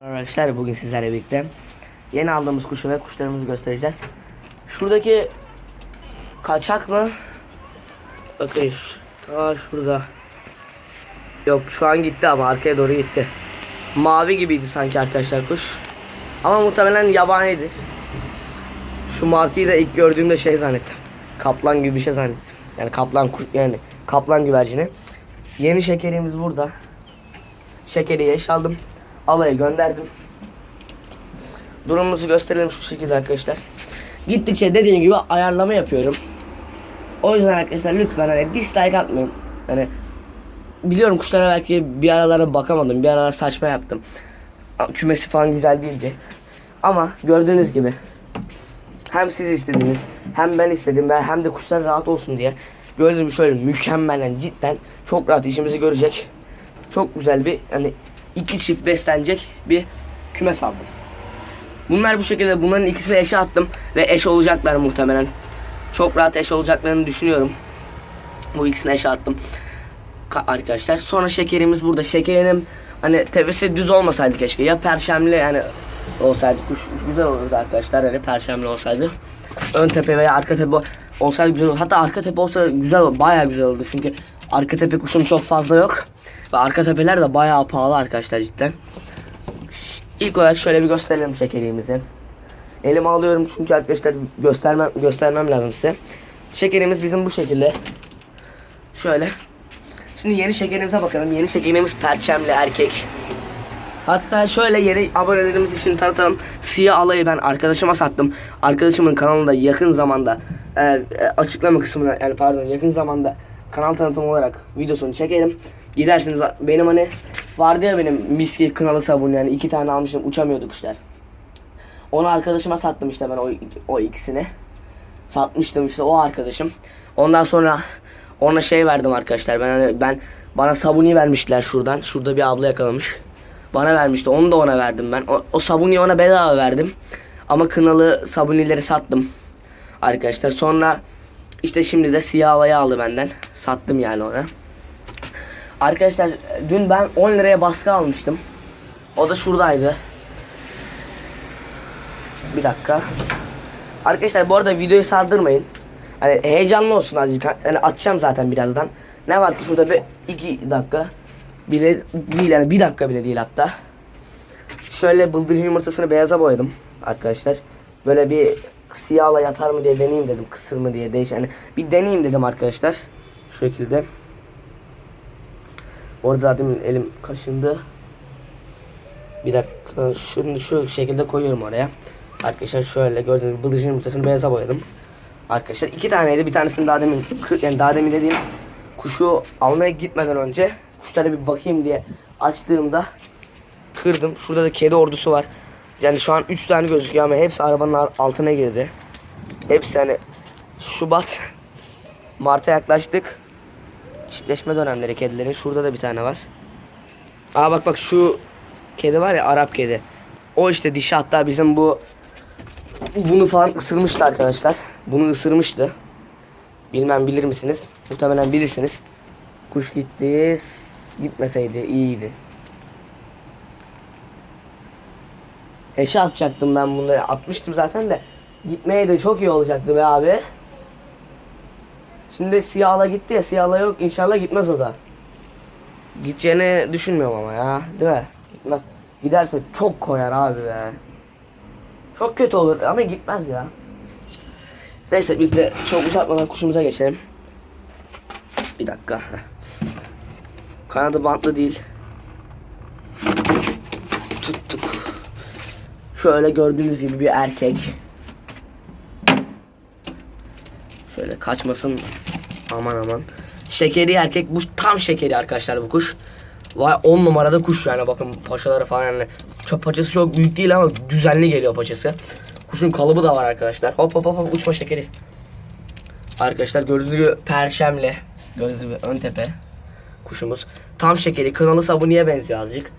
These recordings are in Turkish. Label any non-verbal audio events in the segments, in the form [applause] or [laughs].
Arkadaşlar bugün sizlerle birlikte yeni aldığımız kuşu ve kuşlarımızı göstereceğiz. Şuradaki kaçak mı? Bakın ta şurada. Yok şu an gitti ama arkaya doğru gitti. Mavi gibiydi sanki arkadaşlar kuş. Ama muhtemelen yabanidir. Şu martıyı da ilk gördüğümde şey zannettim. Kaplan gibi bir şey zannettim. Yani kaplan yani kaplan güvercini. Yeni şekerimiz burada. Şekeri yaş aldım. Alaya gönderdim. Durumumuzu gösterelim şu şekilde arkadaşlar. Gittikçe dediğim gibi ayarlama yapıyorum. O yüzden arkadaşlar lütfen hani dislike atmayın. Hani biliyorum kuşlara belki bir aralara bakamadım. Bir aralar saçma yaptım. Kümesi falan güzel değildi. Ama gördüğünüz gibi hem siz istediniz hem ben istedim ve hem de kuşlar rahat olsun diye gördüğünüz gibi şöyle mükemmel yani cidden çok rahat işimizi görecek çok güzel bir hani iki çift beslenecek bir kümes aldım. Bunlar bu şekilde bunların ikisini eşe attım ve eş olacaklar muhtemelen. Çok rahat eş olacaklarını düşünüyorum. Bu ikisini eşe attım. Ka- arkadaşlar. Sonra şekerimiz burada. Şekerinin hani tepesi düz olmasaydı keşke. Ya perşemli yani olsaydı kuş güzel olurdu arkadaşlar. Hani perşemli olsaydı. Ön tepe veya arka tepe olsaydı güzel olur. Hatta arka tepe olsa güzel olur. Bayağı güzel olurdu. Çünkü arka tepe kuşum çok fazla yok. Ve arka tepeler de bayağı pahalı arkadaşlar cidden. İlk olarak şöyle bir gösterelim şekerimizi. Elime alıyorum çünkü arkadaşlar göstermem göstermem lazım size. Şekerimiz bizim bu şekilde. Şöyle. Şimdi yeni şekerimize bakalım. Yeni şekerimiz perçemli erkek. Hatta şöyle yeni abonelerimiz için tanıtalım. Siyah alayı ben arkadaşıma sattım. Arkadaşımın kanalında yakın zamanda e, açıklama kısmına yani pardon yakın zamanda kanal tanıtımı olarak videosunu çekerim. Gidersiniz benim hani vardı ya benim miski kınalı sabun yani iki tane almıştım uçamıyorduk kuşlar. Onu arkadaşıma sattım işte ben o, o ikisini. Satmıştım işte o arkadaşım. Ondan sonra ona şey verdim arkadaşlar. Ben hani ben bana sabuni vermişler şuradan. Şurada bir abla yakalamış. Bana vermişti. Onu da ona verdim ben. O, o sabuniyi ona bedava verdim. Ama kınalı sabunileri sattım. Arkadaşlar sonra işte şimdi de siyah alayı aldı benden. Sattım yani ona. Arkadaşlar dün ben 10 liraya baskı almıştım. O da şuradaydı. Bir dakika. Arkadaşlar bu arada videoyu sardırmayın. Hani heyecanlı olsun azıcık. Hani açacağım zaten birazdan. Ne var ki şurada bir iki dakika bile değil yani bir dakika bile değil hatta. Şöyle bıldırcın yumurtasını beyaza boyadım arkadaşlar. Böyle bir siyahla yatar mı diye deneyeyim dedim. Kısır mı diye değiş. Hani bir deneyeyim dedim arkadaşlar. Şu şekilde. Orada demin elim kaşındı. Bir dakika şunu şu şekilde koyuyorum oraya. Arkadaşlar şöyle gördüğünüz gibi bıldırcın yumurtasını beyaza boyadım. Arkadaşlar iki taneydi. Bir tanesini daha demin yani daha demin dediğim kuşu almaya gitmeden önce kuşlara bir bakayım diye açtığımda kırdım. Şurada da kedi ordusu var. Yani şu an 3 tane gözüküyor ama hepsi arabanın ar- altına girdi. Hepsi hani Şubat [laughs] Mart'a yaklaştık. Çiftleşme dönemleri kedilerin. Şurada da bir tane var. Aa bak bak şu kedi var ya Arap kedi. O işte dişi hatta bizim bu bunu falan ısırmıştı arkadaşlar. Bunu ısırmıştı. Bilmem bilir misiniz? Muhtemelen bilirsiniz. Kuş gitti. Gitmeseydi iyiydi. Eşe atacaktım ben bunları. Atmıştım zaten de. Gitmeye de çok iyi olacaktı be abi. Şimdi siyahla gitti ya. Siyahla yok. İnşallah gitmez o da. Gideceğini düşünmüyorum ama ya. Değil mi? Gitmez. Giderse çok koyar abi be. Çok kötü olur ama gitmez ya. Neyse biz de çok uzatmadan kuşumuza geçelim. Bir dakika. Kanadı bantlı değil. Şöyle gördüğünüz gibi bir erkek. Şöyle kaçmasın. Aman aman. Şekeri erkek. Bu tam şekeri arkadaşlar bu kuş. Vay 10 numarada kuş yani bakın paçaları falan yani. Çok paçası çok büyük değil ama düzenli geliyor paçası. Kuşun kalıbı da var arkadaşlar. Hop hop hop uçma şekeri. Arkadaşlar gördüğünüz gibi perşemle. Gördüğünüz gibi ön tepe. Kuşumuz. Tam şekeri. Kınalı sabuniye benziyor azıcık.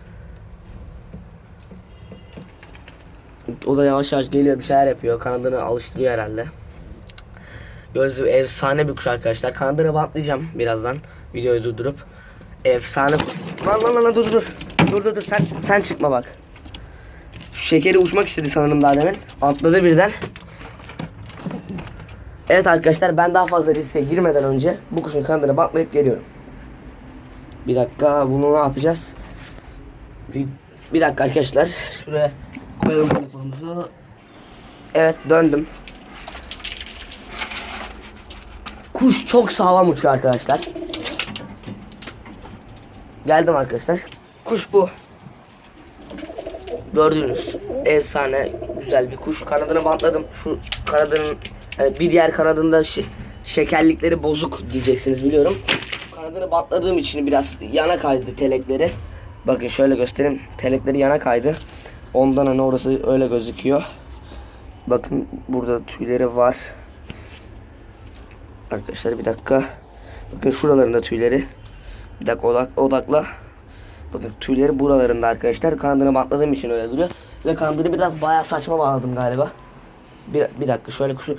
O da yavaş yavaş geliyor bir şeyler yapıyor. Kanadını alıştırıyor herhalde. Gibi efsane bir kuş arkadaşlar. Kanadını bantlayacağım birazdan. Videoyu durdurup. Efsane kuş. Lan lan lan dur dur. Dur dur dur sen sen çıkma bak. Şekeri uçmak istedi sanırım daha demin. Atladı birden. Evet arkadaşlar ben daha fazla riske girmeden önce bu kuşun kanadını bantlayıp geliyorum. Bir dakika bunu ne yapacağız? Bir, bir dakika arkadaşlar. Şuraya koyalım telefonumuzu. Evet döndüm. Kuş çok sağlam uçuyor arkadaşlar. Geldim arkadaşlar. Kuş bu. Gördüğünüz efsane güzel bir kuş. Kanadını bantladım. Şu kanadının hani bir diğer kanadında şe- şekerlikleri bozuk diyeceksiniz biliyorum. Kanadını bantladığım için biraz yana kaydı telekleri. Bakın şöyle göstereyim. Telekleri yana kaydı. Ondan hani orası öyle gözüküyor. Bakın burada tüyleri var. Arkadaşlar bir dakika. Bakın şuralarında tüyleri. Bir dakika odak, odakla. Bakın tüyleri buralarında arkadaşlar. Kanadını bantladığım için öyle duruyor. Ve kanadını biraz bayağı saçma bağladım galiba. Bir, bir dakika şöyle kuşu.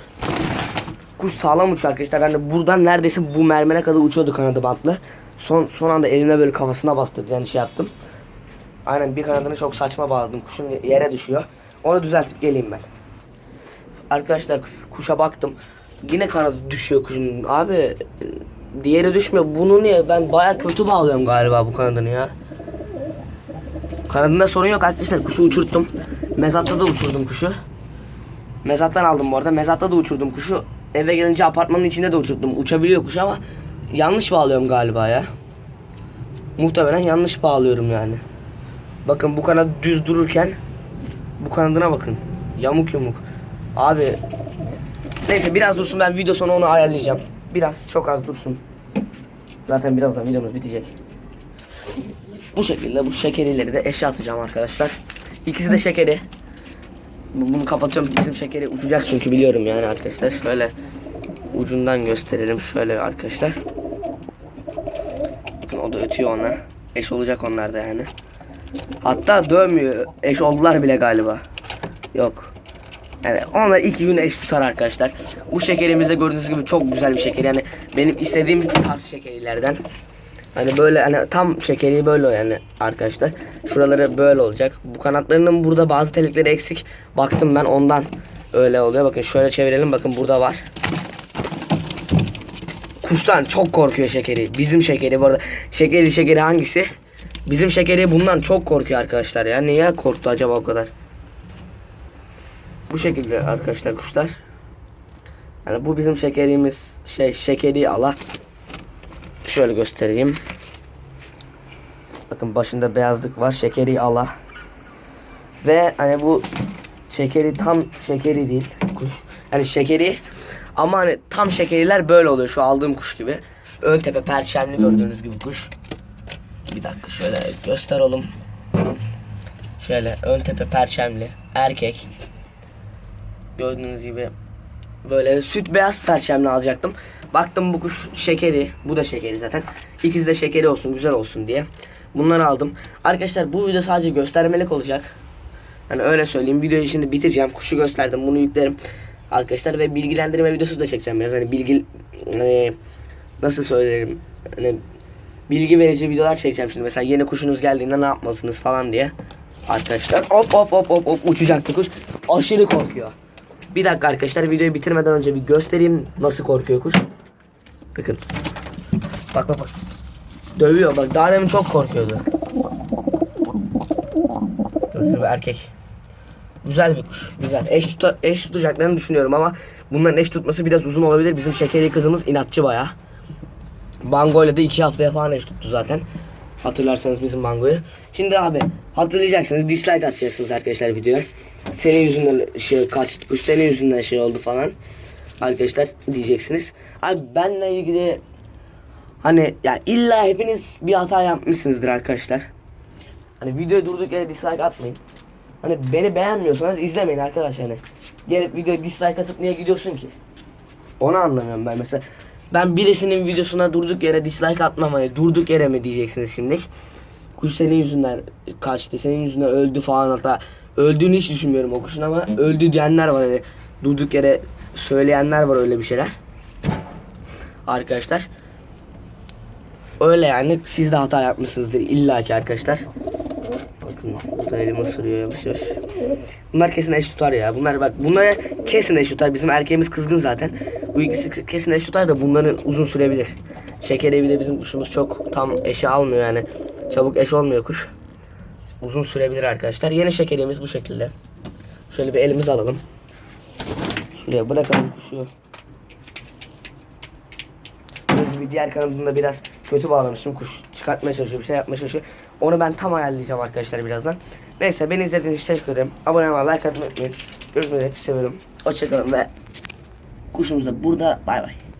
Kuş sağlam uçuyor arkadaşlar. Hani buradan neredeyse bu mermere kadar uçuyordu kanadı bantlı. Son son anda elimle böyle kafasına bastırdı yani şey yaptım. Aynen bir kanadını çok saçma bağladım. Kuşun yere düşüyor. Onu düzeltip geleyim ben. Arkadaşlar kuşa baktım. Yine kanadı düşüyor kuşun. Abi diğeri düşmüyor. Bunu niye? Ben baya kötü bağlıyorum galiba bu kanadını ya. Kanadında sorun yok arkadaşlar. Kuşu uçurttum. Mezatta da uçurdum kuşu. Mezattan aldım bu arada. Mezatta da uçurdum kuşu. Eve gelince apartmanın içinde de uçurdum. Uçabiliyor kuş ama yanlış bağlıyorum galiba ya. Muhtemelen yanlış bağlıyorum yani. Bakın bu kanat düz dururken bu kanadına bakın. Yamuk yumuk. Abi neyse biraz dursun ben video sonu onu ayarlayacağım. Biraz çok az dursun. Zaten birazdan videomuz bitecek. Bu şekilde bu şekerileri de eşe atacağım arkadaşlar. İkisi de şekeri. Bu- Bunu kapatıyorum. Bizim şekeri uçacak çünkü biliyorum yani arkadaşlar. Şöyle ucundan gösterelim şöyle arkadaşlar. Bakın o da ötüyor ona. Eş olacak onlar da yani. Hatta dövmüyor. Eş oldular bile galiba. Yok. Yani onlar iki gün eş tutar arkadaşlar. Bu şekerimizde gördüğünüz gibi çok güzel bir şeker. Yani benim istediğim tarz şekerilerden. Hani böyle hani tam şekeri böyle yani arkadaşlar. Şuraları böyle olacak. Bu kanatlarının burada bazı telikleri eksik. Baktım ben ondan öyle oluyor. Bakın şöyle çevirelim. Bakın burada var. Kuştan çok korkuyor şekeri. Bizim şekeri bu arada. Şekeri şekeri hangisi? Bizim şekeri bundan çok korkuyor arkadaşlar ya. Niye korktu acaba o kadar? Bu şekilde arkadaşlar kuşlar. Yani bu bizim şekerimiz şey şekeri ala. Şöyle göstereyim. Bakın başında beyazlık var. Şekeri ala. Ve hani bu şekeri tam şekeri değil kuş. Yani şekeri ama hani tam şekeriler böyle oluyor şu aldığım kuş gibi. Ön tepe perçemli gördüğünüz gibi kuş. Bir dakika şöyle göster oğlum. Şöyle ön tepe perçemli erkek. Gördüğünüz gibi böyle süt beyaz perçemli alacaktım. Baktım bu kuş şekeri. Bu da şekeri zaten. İkisi de şekeri olsun güzel olsun diye. Bunları aldım. Arkadaşlar bu video sadece göstermelik olacak. Hani öyle söyleyeyim. Videoyu şimdi bitireceğim. Kuşu gösterdim. Bunu yüklerim. Arkadaşlar ve bilgilendirme videosu da çekeceğim biraz. Hani bilgi hani nasıl söylerim? Hani bilgi verici videolar çekeceğim şimdi. Mesela yeni kuşunuz geldiğinde ne yapmalısınız falan diye. Arkadaşlar hop hop hop hop hop uçacaktı kuş. Aşırı korkuyor. Bir dakika arkadaşlar videoyu bitirmeden önce bir göstereyim nasıl korkuyor kuş. Bakın. Bak bak bak. Dövüyor bak daha demin çok korkuyordu. Gördüğünüz gibi erkek. Güzel bir kuş. Güzel. Eş, tuta, eş tutacaklarını düşünüyorum ama bunların eş tutması biraz uzun olabilir. Bizim şekeri kızımız inatçı baya. Bango ile de iki haftaya falan eş tuttu zaten. Hatırlarsanız bizim Bango'yu. Şimdi abi hatırlayacaksınız. Dislike atacaksınız arkadaşlar videoya. Senin yüzünden şey kaç kuş senin yüzünden şey oldu falan. Arkadaşlar diyeceksiniz. Abi benle ilgili hani ya illa hepiniz bir hata yapmışsınızdır arkadaşlar. Hani videoyu durduk yere dislike atmayın. Hani beni beğenmiyorsanız izlemeyin arkadaşlar hani. Gelip videoya dislike atıp niye gidiyorsun ki? Onu anlamıyorum ben mesela. Ben birisinin videosuna durduk yere dislike atmam hani durduk yere mi diyeceksiniz şimdi. Kuş senin yüzünden kaçtı, senin yüzünden öldü falan hatta öldüğünü hiç düşünmüyorum o kuşun ama öldü diyenler var hani durduk yere söyleyenler var öyle bir şeyler. Arkadaşlar. Öyle yani siz de hata yapmışsınızdır illaki arkadaşlar. Bakın Bakın bu da elimi ısırıyor yavaş yavaş. Bunlar kesin eş tutar ya. Bunlar bak bunlara kesin eş tutar. Bizim erkeğimiz kızgın zaten. Bu ikisi kesin eş tutar da bunların uzun sürebilir. Şekeri bile bizim kuşumuz çok tam eşi almıyor yani. Çabuk eş olmuyor kuş. Uzun sürebilir arkadaşlar. Yeni şekerimiz bu şekilde. Şöyle bir elimize alalım. Şuraya bırakalım kuşu. Biz bir diğer kanadında biraz kötü bağlamıştım. Kuş çıkartmaya çalışıyor, bir şey yapmaya çalışıyor. Onu ben tam ayarlayacağım arkadaşlar birazdan. Neyse beni izlediğiniz için teşekkür ederim. Abone olmayı, like atmayı unutmayın. Görüşmek üzere, seviyorum. Hoşçakalın ve kuşumuz da burada. Bay bay.